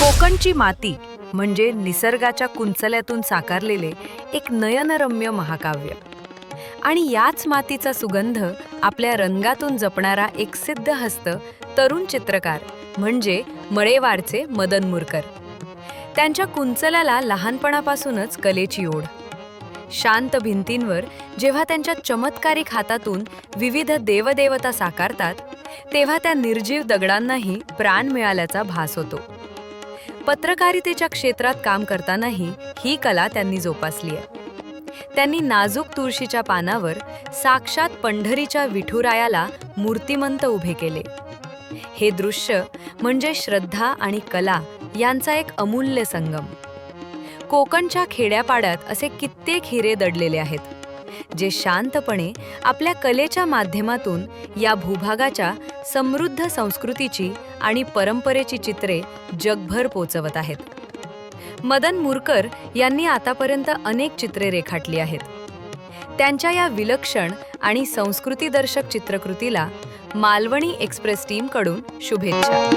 कोकणची माती म्हणजे निसर्गाच्या कुंचल्यातून साकारलेले एक नयनरम्य महाकाव्य. आणि याच मातीचा सुगंध आपल्या रंगातून जपणारा एक सिद्धहस्त तरुण चित्रकार म्हणजे मळेवारचे मदन मुरकर. त्यांच्या कुंचल्याला लहानपणापासूनच कलेची ओढ. शांत भिंतींवर जेव्हा त्यांच्या चमत्कारिक हातातून विविध देवदेवता साकारतात तेव्हा त्या निर्जीव दगडांनाही प्राण मिळाल्याचा भास होतो. पत्रकारितेच्या क्षेत्रात काम करतानाही ही कला त्यांनी जोपासली आहे. त्यांनी नाजूक तुळशीच्या पानावर साक्षात पंढरीच्या विठुरायाला मूर्तिमंत उभे केले. हे दृश्य म्हणजे श्रद्धा आणि कला यांचा एक अमूल्य संगम. कोकणच्या खेड्यापाड्यात असे कित्येक हिरे दडलेले आहेत. जे शांतपणे आपल्या कलेच्या माध्यमातून या भूभागाच्या समृद्ध संस्कृतीची आणि परंपरेची चित्रे जगभर पोचवत आहेत. मदन मुरकर यांनी आतापर्यंत अनेक चित्रे रेखाटली आहेत. त्यांच्या या विलक्षण आणि संस्कृतीदर्शक चित्रकृतीला मालवणी एक्सप्रेस टीमकडून शुभेच्छा.